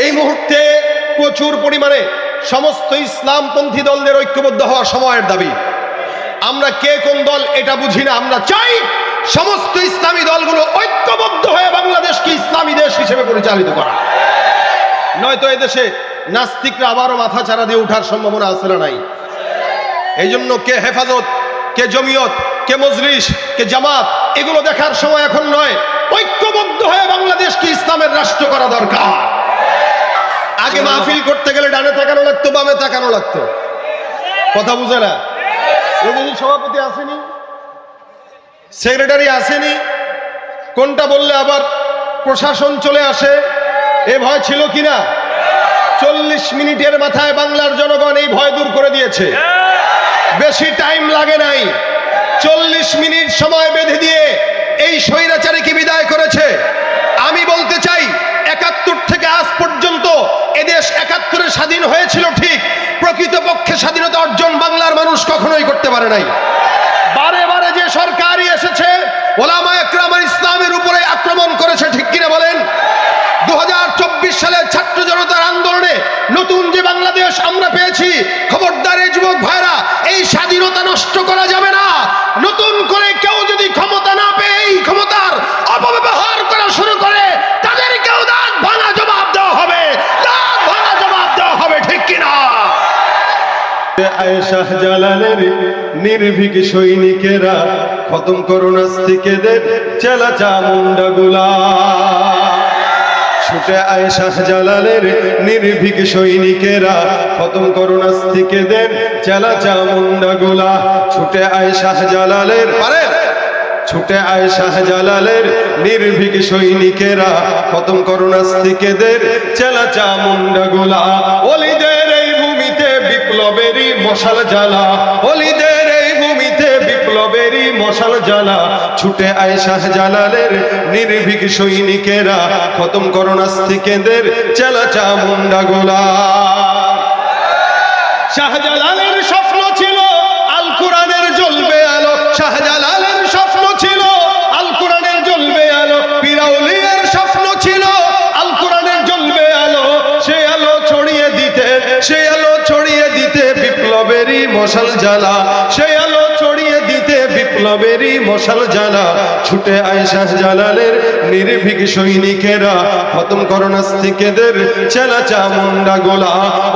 এই মুহূর্তে প্রচুর পরিমাণে সমস্ত ইসলামপন্থী দলদের ঐক্যবদ্ধ হওয়া সময়ের দাবি। আমরা কে কোন দল এটা বুঝি না, আমরা চাই সমস্ত ইসলামী দলগুলো ঐক্যবদ্ধ হয়ে বাংলাদেশকে ইসলামী দেশ হিসেবে পরিচালিত করা। নয়তো এদেশে নাস্তিকরা আবারও মাথা চারা দিয়ে ওঠার সম্ভাবনা আছে না নাই? এই জন্য কে হেফাজত, কে জমিয়ত, কে মজলিস, কে জামাত, এগুলো দেখার সময় এখন নয়। ঐক্যবদ্ধ হয়ে বাংলাদেশকে ইসলামের রাষ্ট্র করা দরকার। আগে মাহফিল করতে গেলে ডানে তাকানো লাগতো, বামে তাকানো লাগতো। কথা বুঝে না? সভাপতি আসেনি? সেক্রেটারি আসেনি? কোনটা বললে আবার প্রশাসন চলে আসে? এ ভয় ছিল কিনা? চল্লিশ মিনিটের মাথায় বাংলার জনগণ এই ভয় দূর করে দিয়েছে। বেশি টাইম লাগে নাই। চল্লিশ মিনিট সময় বেঁধে দিয়ে এই স্বৈরাচারীকে বিদায় করেছে আমি বলতে চাই একাত্তর থেকে আজ পর্যন্ত এদেশ একাত্তরে স্বাধীন হয়েছিল ঠিক প্রকৃতপক্ষে স্বাধীনতা অর্জন বাংলার মানুষ কখনোই করতে পারে নাই। বারে বারে যে সরকারই এসেছে, ওলামা একরাম ইসলামের উপরে আক্রমণ করেছে, ঠিক কিনা বলেন? দু সালের ছাত্র জনতার আন্দোলনে নতুন যে বাংলাদেশ আমরা পেয়েছি, খবরদার এই যুবক ভাইরা, এই স্বাধীনতা নষ্ট করা যাবে না। আয়েশাহ জালালের নির্ভীক সৈনিকেরা, খতম করো নাস্তিকেদের চেলা চামুন্ডা গুলা। ছুটে আয়েশাহ জালালের নির্ভীক সৈনিকেরা, খতম করো নাস্তিকেদের চেলা চামুন্ডা গুলা। ছুটে আয়েশাহ জালালের পারেন ছুটে আয় শাহজালালের নির্ভীক সৈনিকেরা, খতম করো নাস্তিকেদের চেলা চামুন্ডা গোলা। অলিদের মশাল জ্বালা। অলিদের এই ভূমিতে বিপ্লবেরই মশাল জ্বালা। ছুটে আয় শাহজালালের নির্ভীক সৈনিকেরা। খতম করোনাস্তিকেদের চালাচা চেলা চামুন্ডা গোলা। শাহজালালের স্বপ্ন ছিল আল কোরআনের জ্বলবে আলো। শাহজালালের মশাল জ্বালা সে আলো ছড়িয়ে দিতে বিপ্লবেরই মশাল জ্বালা ছুটে আয় শাহজালালের নির্ভীক সৈনিকেরা, খতম করো নাস্তিকেদের চেলা চামুন্ডা গোলা।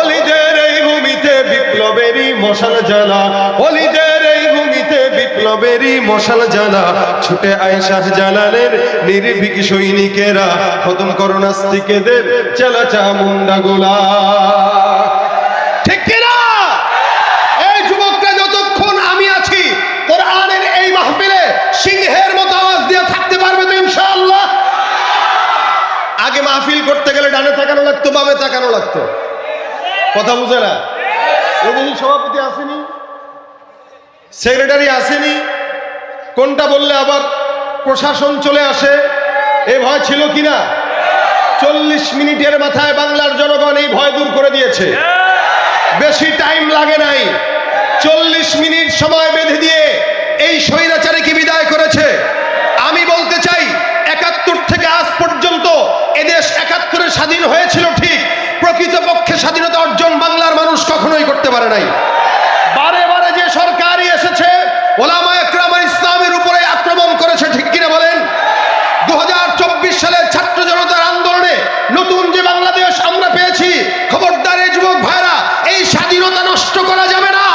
অলিদের এই ভূমিতে বিপ্লবেরই মশাল জ্বালা অলিদের এই বিপ্লবেরই মশাল জ্বালা ছুটে আয় শাহজালালের নির্ভীক সৈনিকেরা, খতম করো নাস্তিকেদের চেলা চামুন্ডা গোলা ঠিক কিনা এই যুবকরা যতক্ষণ আমি আছি কোরআনের এই মাহফিলে সিংহের মতো আওয়াজ দিয়ে থাকতে পারবে তো ইনশাআল্লাহ আগে মাহফিল করতে গেলে ডানে তাকানো লাগতো, বামে তাকানো লাগতো। কথা বুঝে না? এদিকে সভাপতি আসেনি, সেক্রেটারি আসেনি, কোনটা বললে আবার প্রশাসন চলে আসে? এ ভয় ছিল কিনা চল্লিশ মিনিটের মাথায় বাংলার জনগণ এই ভয় দূর করে দিয়েছে। বেশি টাইম লাগে নাই। চল্লিশ মিনিট সময় বেঁধে দিয়ে এই স্বৈরাচারীকে বিদায় করেছে আমি বলতে চাই একাত্তর থেকে আজ পর্যন্ত এদেশ একাত্তরে স্বাধীন হয়েছিল ঠিক। প্রকৃতপক্ষে স্বাধীনতা অর্জন বাংলার মানুষ কখনোই করতে পারে নাই। বারে বারে যে সরকারই এসেছে, ওলামা একরাম ইসলামের উপরে আক্রমণ করেছে, ঠিক কিনা বলেন? দু সালের ছাত্র জনতার আন্দোলনে নতুন যে বাংলাদেশ আমরা পেয়েছি খবরদার এই যুবক ভাইরা এই স্বাধীনতা নষ্ট করা যাবে না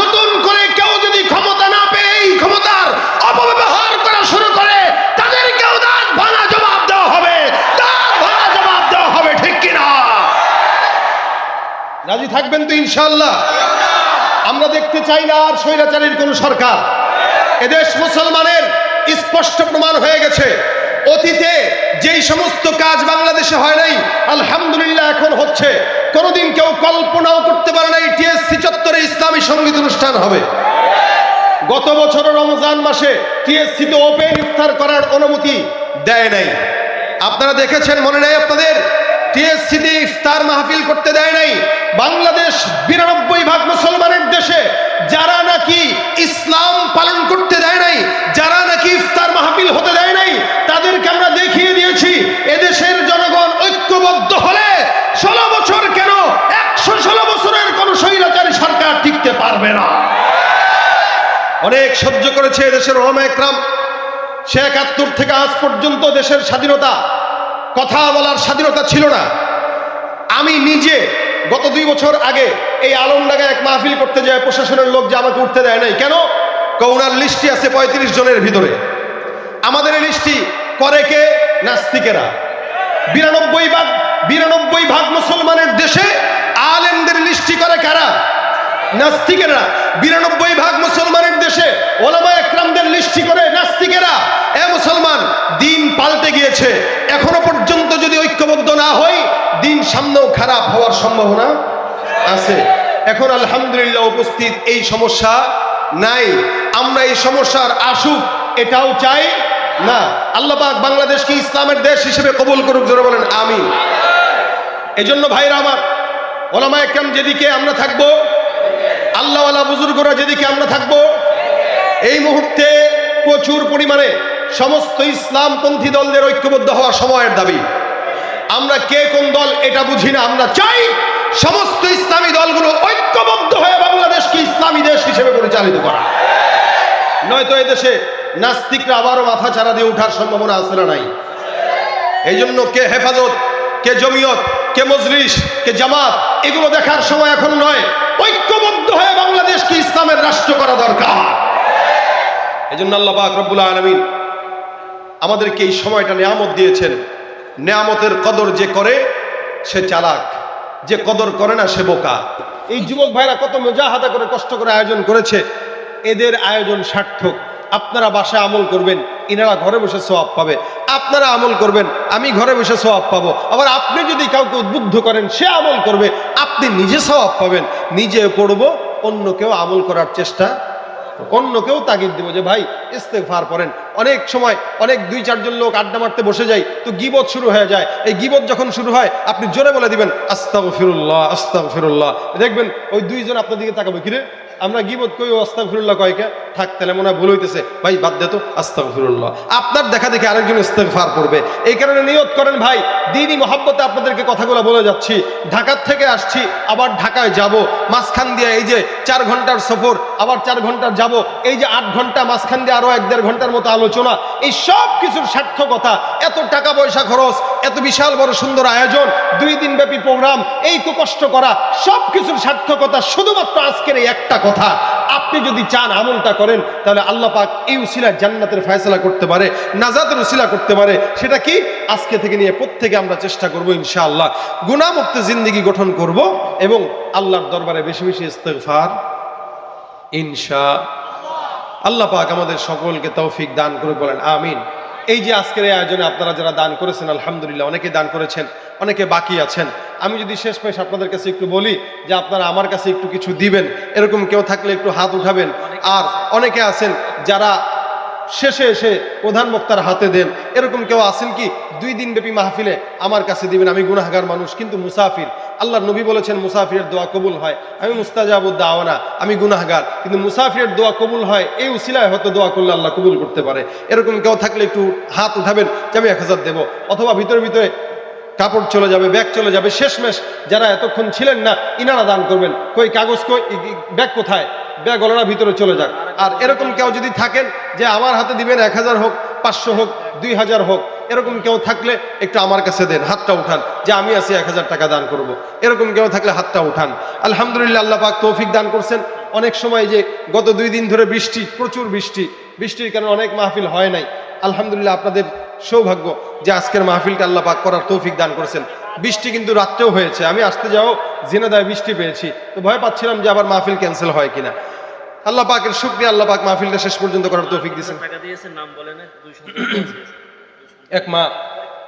নতুন করে কেউ যদি ক্ষমতা না পেয়ে এই ক্ষমতার অপব্যবহার করা শুরু করে তাদেরকেও দাঁত ভাঙা জবাব দেওয়া হবে দাঁত ভাঙা জবাব দেওয়া হবে ঠিক কিনা রাজি থাকবেন তো ইনশাল্লাহ আমরা দেখতে চাই না আর স্বৈরাচারীর কোন সরকার। এদেশ মুসলমানের স্পষ্ট প্রমাণ হয়ে গেছে। অতীতে যেই সমস্ত কাজ বাংলাদেশে হয় নাই, আলহামদুলিল্লাহ এখন হচ্ছে। কোনোদিন কেউ কল্পনাও করতে পারে নাই টিএসসি চত্বরে ইসলামী সংগীত অনুষ্ঠান হবে। গত বছর রমজান মাসে টিএসসিতে ওপেন ইফতার করার অনুমতি দেয় নাই। আপনারা দেখেছেন, মনে নেই আপনাদের? টিএসসিতে ইফতার মাহফিল করতে দেয় নাই। বাংলাদেশ বিরানব্বই ভাগ মুসলমানের দেশে যারা নাকি ইসলাম পালন করতে দেয় নাই, যারা নাকি ইফতার মাহফিল হতে দেয় নাই, তাদেরকে আমরা দেখিয়ে দিয়েছি, এদেশের জনগণ ঐক্যবদ্ধ হলে ষোলো বছর কেন একশো ষোলো বছরের কোন স্বৈরাচারী সরকার টিকতে পারবে না। অনেক সহ্য করেছে এদেশের একরাম। সে একাত্তর থেকে আজ পর্যন্ত দেশের স্বাধীনতা কথা বলার স্বাধীনতা ছিল না। আমি নিজে গত দুই বছর আগে এই আলমডাঙ্গা এক মাহফিল করতে যায় প্রশাসনের লোক যে আমাকে উঠতে দেয় নাই। কেন? কৌনার লিস্টি আছে পঁয়ত্রিশ জনের ভিতরে। আমাদের এই লিস্টি করে কে? নাস্তিকেরা। বিরানব্বই ভাগ বিরানব্বই ভাগ মুসলমানের দেশে আলেমদের লিস্টি করে কারা নাস্তিকেরা, বিরানব্বই ভাগ মুসলমানের দেশে ওলামা একরামদের লিস্টি করে নাস্তিকেরা, এ মুসলমান, দিন পাল্টে গিয়েছে। এখনও পর্যন্ত যদি ঐক্যবদ্ধ না হই, দিন সামনেও খারাপ হওয়ার সম্ভাবনা আছে। এখন আলহামদুলিল্লাহ উপস্থিত এই সমস্যা নাই। আমরা এই সমস্যার আসুক, এটাও চাই না। আল্লাহ পাক বাংলাদেশকে ইসলামের দেশ হিসেবে কবুল করুক, জোরে বলেন আমি এজন্য ভাইরা আমার, ওলামা একরাম যেদিকে আমরা থাকব আল্লাহওয়ালা বুজুর্গরা যেদিকে আমরা থাকব, এই মুহূর্তে প্রচুর পরিমাণে সমস্ত ইসলামপন্থী দলদের ঐক্যবদ্ধ হওয়া সময়ের দাবি। আমরা কে কোন দল এটা বুঝি না, আমরা চাই সমস্ত ইসলামী দলগুলো ঐক্যবদ্ধ হয়ে বাংলাদেশকে ইসলামী দেশ হিসেবে পরিচালিত করা। নয়তো দেশে নাস্তিকরা আবারও মাথা চারা দিয়ে ওঠার সম্ভাবনা আছে না নাই? এই জন্য কে হেফাজত, কে জমিয়ত, কে মজলিস, কে জামাত, এগুলো দেখার সময় এখন নয়। হয়ে বাংলাদেশকে ইসলামের রাষ্ট্র করা দরকার। এই জন্য আল্লাহ পাক রব্বুল আলমিন আমাদেরকে এই সময়টা নেয়ামত দিয়েছেন। নেয়ামতের কদর যে করে, সে চালাক। যে কদর করে না, সে বোকা। এই যুবক ভাইরা কত মজাহাদা করে, কষ্ট করে আয়োজন করেছে। এদের আয়োজন সার্থক। আপনারা বাসায় আমল করবেন ইনারা ঘরে বসে সোয়াব পাবে। আপনারা আমল করবেন, আমি ঘরে বসে সোয়াব পাবো। আবার আপনি যদি কাউকে উদ্বুদ্ধ করেন, সে আমল করবে। আপনি নিজে সোয়াব পাবেন। নিজে পড়ব অন্য কেউ আমল করার চেষ্টা, অন্য কেউ তাগিদ দিব যে, ভাই ইস্তেফার করেন অনেক সময় অনেক দুই, চারজন লোক আড্ডা মারতে বসে যায়, তো গিবত শুরু হয়ে যায়। এই গিবত যখন শুরু হয়, আপনি জোরে বলে দিবেন আস্তাফিরুল্লাহ ফিরুল্লাহ আস্তাগ ফিরুল্লাহ দেখবেন ওই দুইজন আপনার দিকে তাকাবে, কিরে আমরা গিবত কই আস্তাগফিরুল্লাহ কয়কে থাক, তাহলে মনে হয় ভুল হইতেছে। ভাই, বাদ দে তো, আস্তাগফিরুল্লাহ। আপনার দেখা দেখে আরেকজন ইস্তেফার করবে। এই কারণে নিয়ত করেন, ভাই, দিনই মহাব্বতে আপনাদেরকে কথাগুলো বলে যাচ্ছি। ঢাকার থেকে আসছি, আবার ঢাকায় যাব। মাঝখান দিয়ে এই যে চার ঘণ্টার সফর, আবার চার ঘণ্টার যাব। এই যে আট ঘণ্টা, মাঝখান দিয়ে আরও এক দেড় ঘণ্টার মতো আলোচনা। এই সব কিছুর সার্থকতা, এত টাকা পয়সা খরচ, এত বিশাল বড় সুন্দর আয়োজন, দুই দিন ব্যাপী প্রোগ্রাম এই তো কষ্ট করা, সব কিছুর সার্থকতা শুধুমাত্র আজকের এই একটা কথা। আপনি যদি চান আমলটা করেন, তাহলে আল্লাহ পাক এই উসিলায় জান্নাতের ফয়সলা করতে পারে, নাজাতের উসিলা করতে পারে। সেটা কি? আজকে থেকে নিয়ে প্রত্যেকে আমরা চেষ্টা করব ইনশাআল্লাহ। গুণামুক্ত জিন্দিগি গঠন করব এবং আল্লাহর দরবারে বেশি বেশি ইস্তেগফার, ইনশা আল্লাহ পাক আমাদের সকলকে তৌফিক দান করে বলেন আমিন। এই যে আজকের এই আয়োজনে আপনারা যারা দান করেছেন, আলহামদুলিল্লাহ, অনেকে দান করেছেন, অনেকে বাকি আছেন। আমি যদি শেষ পেশ আপনাদের কাছে একটু বলি যে আপনারা আমার কাছে একটু কিছু দিবেন, এরকম কেউ থাকলে একটু হাত উঠাবেন। আর অনেকে আছেন যারা শেষে এসে প্রধান বক্তার হাতে দেন। এরকম কেউ আছেন কি? দুই দিন ব্যাপী মাহফিলে আমার কাছে দিবেন, আমি গুনাহগার মানুষ, কিন্তু মুসাফির। আল্লাহ নবী বলেছেন, মুসাফিরের দোয়া কবুল হয়। আমি মুস্তাজাবুদ দাওয়ানা, আমি গুনাহগার। কিন্তু মুসাফিরের দোয়া কবুল হয়, এই উসিলায় হয়তো দোয়া করলে আল্লাহ কবুল করতে পারে। এরকম কেউ থাকলে একটু হাত উঠাবেন, যে আমি এক হাজার দেবো। অথবা ভিতরে ভিতরে কাপড় চলে যাবে, ব্যাগ চলে যাবে, শেষমেশ যারা এতক্ষণ ছিলেন না, ইনারা দান করবেন। কই কাগজ কই? ব্যাগ কোথায়? ওনারা ভিতরে চলে যাক। আর এরকম কেউ যদি থাকেন যে আমার হাতে দিবেন এক হাজার হোক, পাঁচশো হোক, দুই হাজার হোক, এরকম কেউ থাকলে একটু আমার কাছে দেন, হাতটা উঠান, যে আমি আছি এক হাজার টাকা দান করব। এরকম কেউ থাকলে হাতটা উঠান। আলহামদুলিল্লাহ আল্লাহ পাক তৌফিক দান করছেন। অনেক সময় যে গত দুই দিন ধরে বৃষ্টি, প্রচুর বৃষ্টি, বৃষ্টির কারণে অনেক মাহফিল হয় নাই। আলহামদুলিল্লাহ আপনাদের সৌভাগ্য যে আজকের মাহফিলটা আল্লাহ পাক করার তৌফিক দান করেছেন। বৃষ্টি কিন্তু রাত্রেও হয়েছে। আমি আসতে যাও জেনেদায় বৃষ্টি পেয়েছি। তো ভয় পাচ্ছিলাম যে আবার মাহফিল ক্যান্সেল হয় কিনা। আল্লাহ পাকের শুক্রিয়া আল্লাহ পাক মাহফিলটা শেষ পর্যন্ত করার তৌফিক দিয়েছেন। এক মা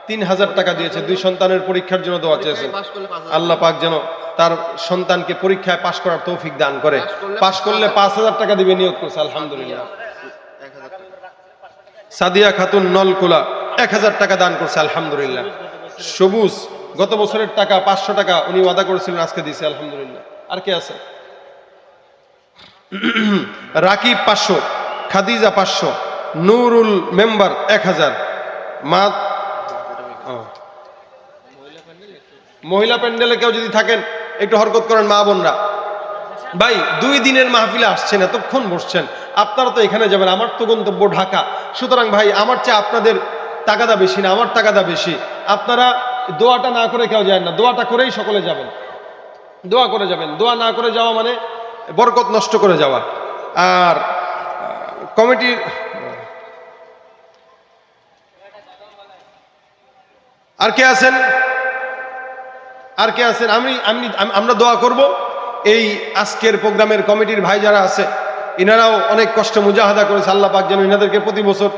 তিন হাজার টাকা দিয়েছে। দুই সন্তানের পরীক্ষার জন্য দোয়া চেয়েছেন আল্লাহ পাক যেন তার সন্তানকে পরীক্ষায় পাশ করার তৌফিক দান করে। পাশ করলে পাঁচ হাজার টাকা দিবে নিয়োগ করছে। আলহামদুলিল্লাহ। সাদিয়া খাতুন নলকুলা এক হাজার টাকা দান করছে। আলহামদুলিল্লাহ। সবুজ গত বছরের টাকা, পাঁচশো টাকা উনি ওয়াদা করেছিলেন, আজকে দিছে আলহামদুলিল্লাহ। আর কে আছে? রাকিব পাঁচশো, খাদিজা পাঁচশো, নুরুল মেম্বার এক হাজার, মা। মহিলা প্যান্ডেলে কেউ যদি থাকেন, একটু হরকত করেন মা বোনরা। ভাই, দুই দিনের মাহফিলে আসছেন, এতক্ষণ বসছেন, আপনারা তো এখানে যাবেন, আমার তো গন্তব্য ঢাকা। সুতরাং ভাই, আমার চেয়ে আপনাদের টাকাদা বেশি না, আমার টাকাদা বেশি। আপনারা দোয়াটা না করে কেউ যায় না। দোয়াটা করেই সকলে যাবেন। দোয়া করে যাবেন। দোয়া না করে যাওয়া মানে বরকত নষ্ট করে যাওয়া। আর, কমিটির আর কে আছেন? আর কে আছেন? আমি আমি আমরা দোয়া করব। এই আজকের প্রোগ্রামের কমিটির ভাই যারা আছে, ইনারাও অনেক কষ্ট মুজাহাদা করেছে। আল্লাহ পাক যেন ইনাদেরকে প্রতি বছর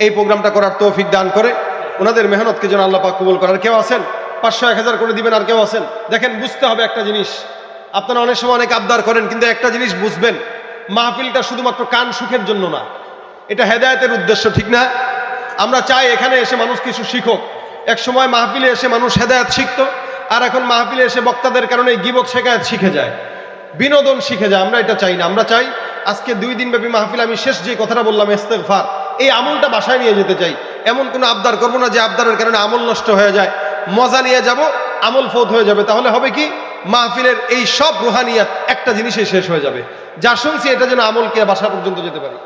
এই প্রোগ্রামটা করার তৌফিক দান করে। ওনাদের মেহনতকে যেন আল্লাহ পাক কবুল করার কেউ আছেন? পাঁচশো এক হাজার করে দিবেন আর কেউ আছেন? দেখেন, বুঝতে হবে একটা জিনিস। আপনারা অনেক সময় অনেক আবদার করেন, কিন্তু একটা জিনিস বুঝবেন। মাহফিলটা শুধুমাত্র কান সুখের জন্য না। এটা হেদায়েতের উদ্দেশ্য, ঠিক না? আমরা চাই এখানে এসে মানুষ কিছু শিখুক। এক সময় মাহফিলে এসে মানুষ হেদায়েত শিখতো, আর এখন মাহফিলে এসে বক্তাদের কারণে গিবক শেখায়ত শিখে যায়। বিনোদন শিখে যায়, আমরা এটা চাই না। আমরা চাই আজকে দুই দিন ব্যাপী মাহফিল, আমি শেষ যে কথাটা বললাম, ইস্তেগফার, এই আমলটা বাসায় নিয়ে যেতে চাই। এমন কোনো আবদার করব না যে আবদারের কারণে আমল নষ্ট হয়ে যায়। মজা নিয়ে যাব, আমল ফোত হয়ে যাবে। তাহলে হবে কি? মাহফিলের এই সব রুহানিয়াত একটা জিনিসে শেষ হয়ে যাবে। যা শুনছি এটা যেন আমলকে বাসা পর্যন্ত যেতে পারি।